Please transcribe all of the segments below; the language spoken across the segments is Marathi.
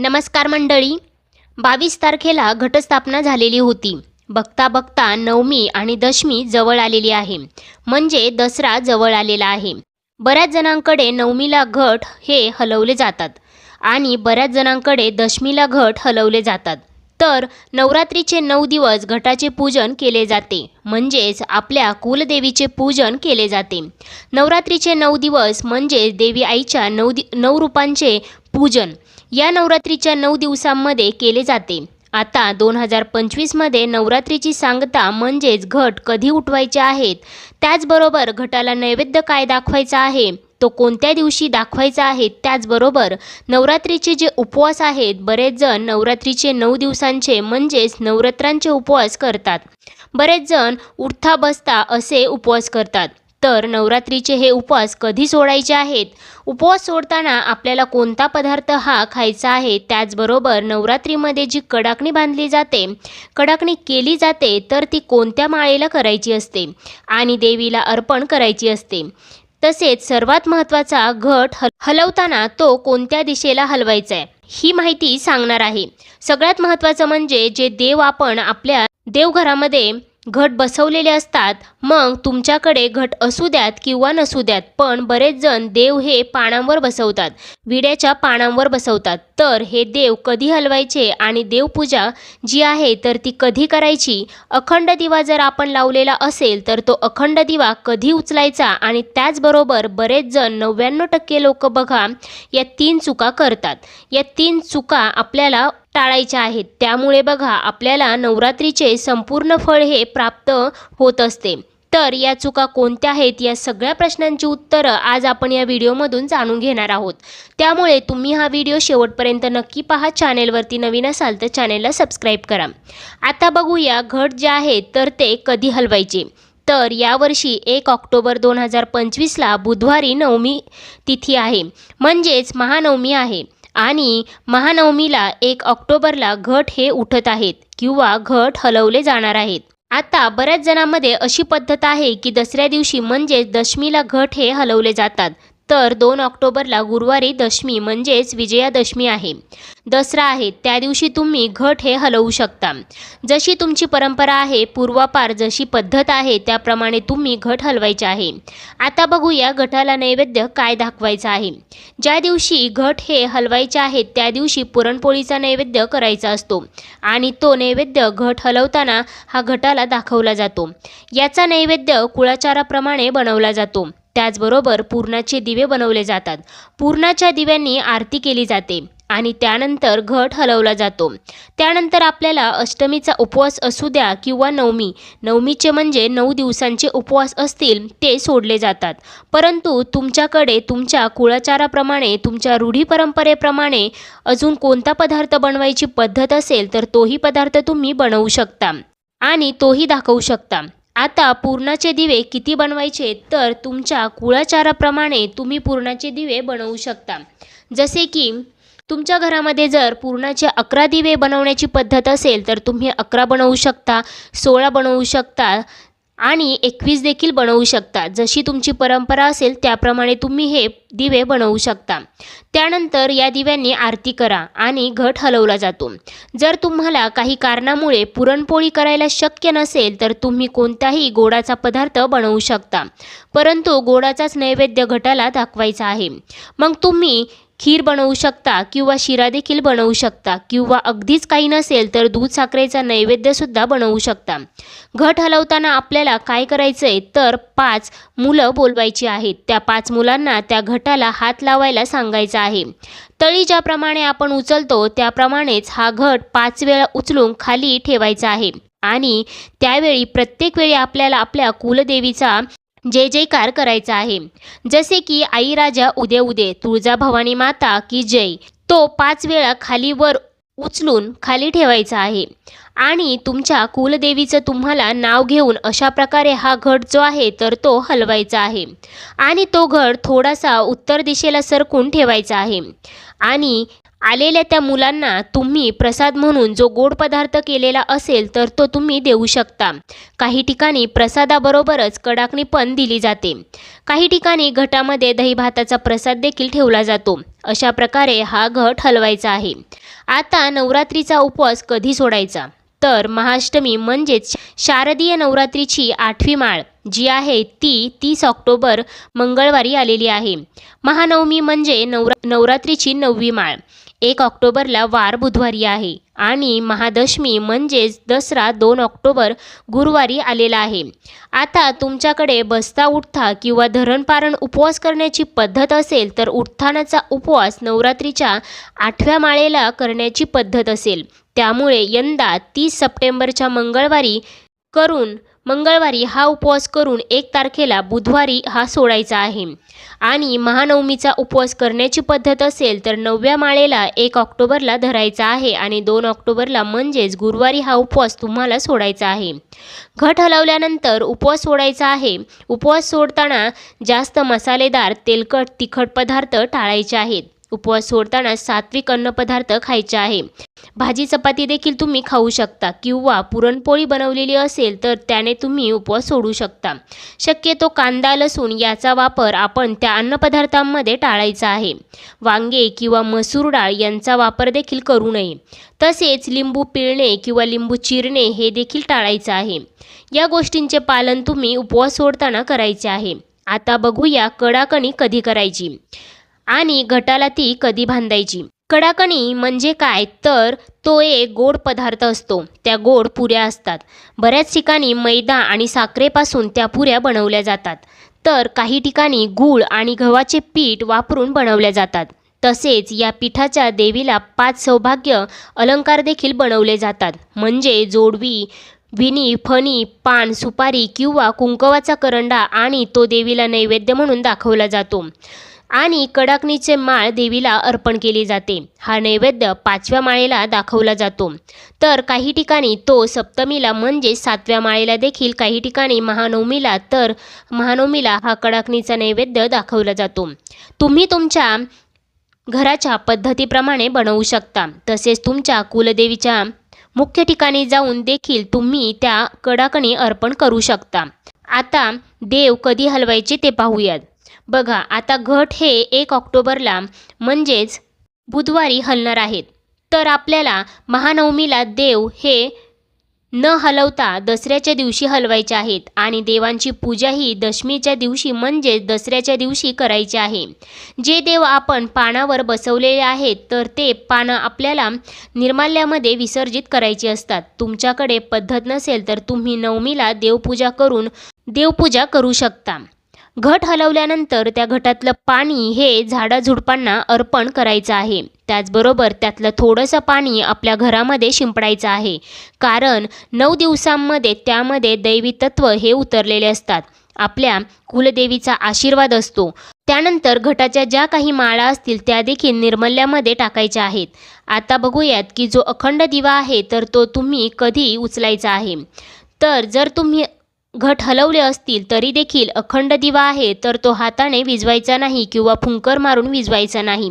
नमस्कार मंडळी. बावीस तारखेला घटस्थापना झालेली होती. बघता बघता नवमी आणि दशमी जवळ आलेली आहे. म्हणजे दसरा जवळ आलेला आहे. बऱ्याच जणांकडे नवमीला घट हे हलवले जातात आणि बऱ्याच जणांकडे दशमीला घट हलवले जातात. तर नवरात्रीचे नऊ दिवस घटाचे पूजन केले जाते. म्हणजेच आपल्या कुलदेवीचे पूजन केले जाते. नवरात्रीचे नऊ दिवस म्हणजे देवी आईच्या नऊ दि नऊ रूपांचे पूजन. या नवरात्रीच्या नऊ दिवसांमध्ये केले जाते. आता दोन हजार पंचवीसमध्ये नवरात्रीची सांगता म्हणजेच घट कधी उठवायचे आहेत त्याचबरोबर घटाला नैवेद्य काय दाखवायचा आहे तो कोणत्या दिवशी दाखवायचा आहे त्याचबरोबर नवरात्रीचे जे उपवास आहेत बरेच जण नवरात्रीचे नऊ दिवसांचे म्हणजेच नवरात्रांचे उपवास करतात. बरेच जण उठता बसता असे उपवास करतात. तर नवरात्रीचे हे उपवास कधी सोडायचे आहेत? उपवास सोडताना आपल्याला कोणता पदार्थ हा खायचा आहे? त्याचबरोबर नवरात्रीमध्ये जी कडाकणी बांधली जाते कडाकणी केली जाते तर ती कोणत्या माळेला करायची असते? आणि देवीला अर्पण करायची असते. तसेच सर्वात महत्त्वाचा घट हल हलवताना तो कोणत्या दिशेला हलवायचा आहे ही माहिती सांगणार आहे. सगळ्यात महत्त्वाचं म्हणजे जे देव आपण आपल्या देवघरामध्ये घट बसवलेले असतात. मग तुमच्याकडे घट असू द्यात किंवा नसू द्यात पण बरेच जण देव हे पानांवर बसवतात. विड्याच्या पानांवर बसवतात. तर हे देव कधी हलवायचे आणि देवपूजा जी आहे तर ती कधी करायची? अखंड दिवा जर आपण लावलेला असेल तर तो अखंड दिवा कधी उचलायचा? आणि त्याचबरोबर बरेच जण नव्याण्णव टक्के लोक बघा या तीन चुका करतात. या तीन चुका आपल्याला टाळायच्या आहेत. त्यामुळे बघा आपल्याला नवरात्रीचे संपूर्ण फळ हे प्राप्त होत असते. तर या चुका कोणत्या आहेत? या सगळ्या प्रश्नांची उत्तरं आज आपण या व्हिडिओमधून जाणून घेणार आहोत. त्यामुळे तुम्ही हा व्हिडिओ शेवटपर्यंत नक्की पहा. चॅनेलवरती नवीन असाल तर चॅनेलला सबस्क्राईब करा. आता बघूया घट जे आहे तर ते कधी हलवायचे? तर यावर्षी एक ऑक्टोबर दोन हजार पंचवीसला बुधवारी नवमी तिथी आहे. म्हणजेच महानवमी आहे. आणि महानवमीला एक ऑक्टोबरला घट हे उठत आहेत किंवा घट हलवले जाणार आहेत. आता बऱ्याच जणांमध्ये अशी पद्धत आहे की दसऱ्या दिवशी म्हणजेच दशमीला घट हे हलवले जातात. तर दोन ऑक्टोबरला गुरुवारी दशमी म्हणजेच विजयादशमी आहे. दसरा आहे त्या दिवशी तुम्ही घट हे हलवू शकता. जशी तुमची परंपरा आहे पूर्वापार जशी पद्धत आहे त्याप्रमाणे तुम्ही घट हलवायचे आहे. आता बघूया घटाला नैवेद्य काय दाखवायचं आहे. ज्या दिवशी घट हे हलवायचे आहेत त्या दिवशी पुरणपोळीचा नैवेद्य करायचा असतो. आणि तो नैवेद्य घट हलवताना हा घटाला दाखवला जातो. याचा नैवेद्य कुळाचाराप्रमाणे बनवला जातो. त्याचबरोबर पूर्णाचे दिवे बनवले जातात. पूर्णाच्या दिव्यांनी आरती केली जाते आणि त्यानंतर घट हलवला जातो. त्यानंतर आपल्याला अष्टमीचा उपवास असू द्या किंवा नवमी. नवमीचे म्हणजे नऊ दिवसांचे उपवास असतील ते सोडले जातात. परंतु तुमच्याकडे तुमच्या कुळाचाराप्रमाणे तुमच्या रूढी परंपरेप्रमाणे अजून कोणता पदार्थ बनवायची पद्धत असेल तर तोही पदार्थ तुम्ही बनवू शकता आणि तोही दाखवू शकता. आता पुरणाचे दिवे किती बनवायचे तर तुमच्या कुळाचाराप्रमाणे तुम्ही पुरणाचे दिवे बनवू शकता. जसे की तुमच्या घरामध्ये जर पूर्णाचे अकरा दिवे बनवण्याची पद्धत असेल तर तुम्ही अकरा बनवू शकता सोळा बनवू शकता आणि एकवीस देखील बनवू शकता. जशी तुमची परंपरा असेल त्याप्रमाणे तुम्ही हे दिवे बनवू शकता. त्यानंतर या दिव्यांनी आरती करा आणि घट हलवला जातो. जर तुम्हाला काही कारणामुळे पुरणपोळी करायला शक्य नसेल तर तुम्ही कोणताही गोडाचा पदार्थ बनवू शकता. परंतु गोडाचाच नैवेद्य घटाला दाखवायचा आहे. मग तुम्ही खीर बनवू शकता किंवा शिरा देखील बनवू शकता किंवा अगदीच काही नसेल तर दूध साखरेचा नैवेद्यसुद्धा बनवू शकता. घट हलवताना आपल्याला काय करायचं आहे तर पाच मुलं बोलवायची आहेत. त्या पाच मुलांना त्या घटाला हात लावायला सांगायचा आहे. तळी ज्याप्रमाणे आपण उचलतो त्याप्रमाणेच हा घट पाच वेळा उचलून खाली ठेवायचा आहे. आणि त्यावेळी प्रत्येक वेळी आपल्याला आपल्या कुलदेवीचा जय जयकार करायचा आहे. जसे की आई राजा उदे उदे तुळजा भवानी माता की जय तो पाच वेळा खाली वर उचलून खाली ठेवायचा आहे. आणि तुमच्या कुलदेवीचं तुम्हाला नाव घेऊन अशा प्रकारे हा घट जो आहे तर तो हलवायचा आहे. आणि तो घट थोडासा उत्तर दिशेला सरकून ठेवायचा आहे. आणि आलेल्या त्या मुलांना तुम्ही प्रसाद म्हणून जो गोड पदार्थ केलेला असेल तर तो तुम्ही देऊ शकता. काही ठिकाणी प्रसादाबरोबरच कडाकणी पण दिली जाते. काही ठिकाणी घटामध्ये दही भाताचा प्रसाद देखील ठेवला जातो. अशा प्रकारे हा घट हलवायचा आहे. आता नवरात्रीचा उपवास कधी सोडायचा? तर महाअष्टमी म्हणजेच शारदीय नवरात्रीची आठवी माळ जी आहे ती तीस ऑक्टोबर मंगळवारी आलेली आहे. महानवमी म्हणजे नवरा नवरात्रीची नववी माळ. एक ऑक्टोबरला वार बुधवारी आहे आणि महादशमी म्हणजेच दसरा दोन ऑक्टोबर गुरुवारी आलेला आहे. आता तुमच्याकडे बसता उठता किंवा धरणपारण उपवास करण्याची पद्धत असेल तर उत्थानाचा उपवास नवरात्रीच्या आठव्या माळेला करण्याची पद्धत असेल. त्यामुळे यंदा तीस सप्टेंबरच्या मंगळवारी करून मंगळवारी हा उपवास करून एक तारखेला बुधवारी हा सोडायचा आहे. आणि महानवमीचा उपवास करण्याची पद्धत असेल तर नवव्या माळेला एक ऑक्टोबरला धरायचा आहे आणि दोन ऑक्टोबरला म्हणजेच गुरुवारी हा उपवास तुम्हाला सोडायचा आहे. घट हलवल्यानंतर उपवास सोडायचा आहे. उपवास सोडताना जास्त मसालेदार तेलकट तिखट पदार्थ टाळायचे आहेत. उपवास सोडताना सात्विक अन्नपदार्थ खायचे आहे. भाजी चपाती देखील तुम्ही खाऊ शकता किंवा पुरणपोळी बनवलेली असेल तर त्याने तुम्ही उपवास सोडू शकता. शक्यतो कांदा लसूण याचा वापर आपण त्या अन्नपदार्थांमध्ये टाळायचा आहे. वांगे किंवा मसूर डाळ यांचा वापर देखील करू नये. तसेच लिंबू पिळणे किंवा लिंबू चिरणे हे देखील टाळायचं आहे. या गोष्टींचे पालन तुम्ही उपवास सोडताना करायचे आहे. आता बघूया कडाकणी कधी करायची. आणि घटाला ती कधी बांधायची कडाकणी म्हणजे काय? तर तो एक गोड पदार्थ असतो. त्या गोड पुऱ्या असतात. बऱ्याच ठिकाणी मैदा आणि साखरेपासून त्या पुऱ्या बनवल्या जातात. तर काही ठिकाणी गूळ आणि गव्हाचे पीठ वापरून बनवल्या जातात. तसेच या पिठाच्या देवीला पाच सौभाग्य अलंकार देखील बनवले जातात. म्हणजे जोडवी विणी फणी पान सुपारी किंवा कुंकवाचा करंडा आणि तो देवीला नैवेद्य म्हणून दाखवला जातो. आणि कडाकणीचे माळ देवीला अर्पण केली जाते. हा नैवेद्य पाचव्या माळेला दाखवला जातो. तर काही ठिकाणी तो सप्तमीला म्हणजे सातव्या माळेला देखील काही ठिकाणी महानवमीला तर महानवमीला हा कडाकणीचा नैवेद्य दाखवला जातो. तुम्ही तुमच्या घराच्या पद्धतीप्रमाणे बनवू शकता. तसेच तुमच्या कुलदेवीच्या मुख्य ठिकाणी जाऊन देखील तुम्ही त्या कडाकणी अर्पण करू शकता. आता देव कधी हलवायचे ते पाहूयात. बघा आता घट हे एक ऑक्टोबरला म्हणजेच बुधवारी हलणार आहेत तर आपल्याला महानवमीला देव हे न हलवता दसऱ्याच्या दिवशी हलवायचे आहेत आणि देवांची पूजा ही दशमीच्या दिवशी म्हणजेच दसऱ्याच्या दिवशी करायची आहे. जे देव आपण पानावर बसवलेले आहेत तर ते पानं आपल्याला निर्माल्यामध्ये विसर्जित करायची असतात. तुमच्याकडे पद्धत नसेल तर तुम्ही नवमीला देवपूजा करून देवपूजा करू शकता. घट हलवल्यानंतर त्या घटातलं पाणी हे झाडाझुडपांना अर्पण करायचं आहे. त्याचबरोबर त्यातलं थोडंसं पाणी आपल्या घरामध्ये शिंपडायचं आहे. कारण नऊ दिवसांमध्ये त्यामध्ये दैवी तत्व हे उतरलेले असतात. आपल्या कुलदेवीचा आशीर्वाद असतो. त्यानंतर घटाच्या ज्या काही माळा असतील त्या देखील निर्मल्यामध्ये टाकायच्या आहेत. आता बघूयात की जो अखंड दिवा आहे तर तो तुम्ही कधी उचलायचा आहे. तर जर तुम्ही घट हलवले असतील तरी देखील अखंड दिवा आहे तर तो हाताने विझवायचा नाही किंवा फुंकर मारून विजवायचा नाही.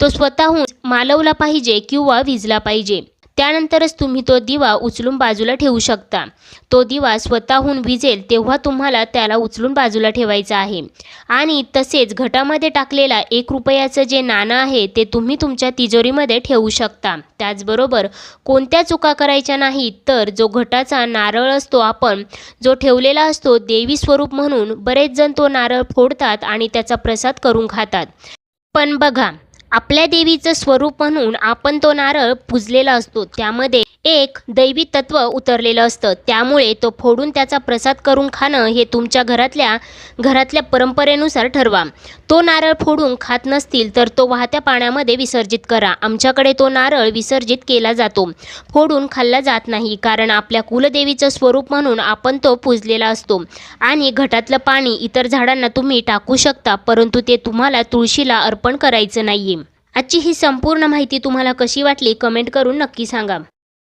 तो स्वतःहून मालवला पाहिजे किंवा विजला पाहिजे. त्यानंतरच तुम्ही तो दिवा उचलून बाजूला ठेवू शकता. तो दिवा स्वतःहून विजेल तेव्हा तुम्हाला त्याला उचलून बाजूला ठेवायचा आहे. आणि तसेच घटामध्ये टाकलेला एक रुपयाचं जे नाणं आहे ते तुम्ही तुमच्या तिजोरीमध्ये ठेवू शकता. त्याचबरोबर कोणत्या चुका करायच्या नाहीत तर जो घटाचा नारळ असतो आपण जो ठेवलेला असतो देवी स्वरूप म्हणून बरेच जण तो नारळ फोडतात आणि त्याचा प्रसाद करून खातात. पण बघा आपल्या देवीचं स्वरूप म्हणून आपण तो नारळ पुजलेला असतो. त्यामध्ये एक दैवी तत्व उतरलेलं असतं. त्यामुळे तो फोडून त्याचा प्रसाद करून खाणं हे तुमच्या घरातल्या घरातल्या परंपरेनुसार ठरवा. तो नारळ फोडून खात नसतील तर तो वाहत्या पाण्यामध्ये विसर्जित करा. आमच्याकडे तो नारळ विसर्जित केला जातो. फोडून खाल्ला जात नाही कारण आपल्या कुलदेवीचं स्वरूप म्हणून आपण तो पूजलेला असतो. आणि घटातलं पाणी इतर झाडांना तुम्ही टाकू शकता परंतु ते तुम्हाला तुळशीला अर्पण करायचं नाही आजची ही संपूर्ण माहिती तुम्हाला कशी वाटली कमेंट करून नक्की सांगा.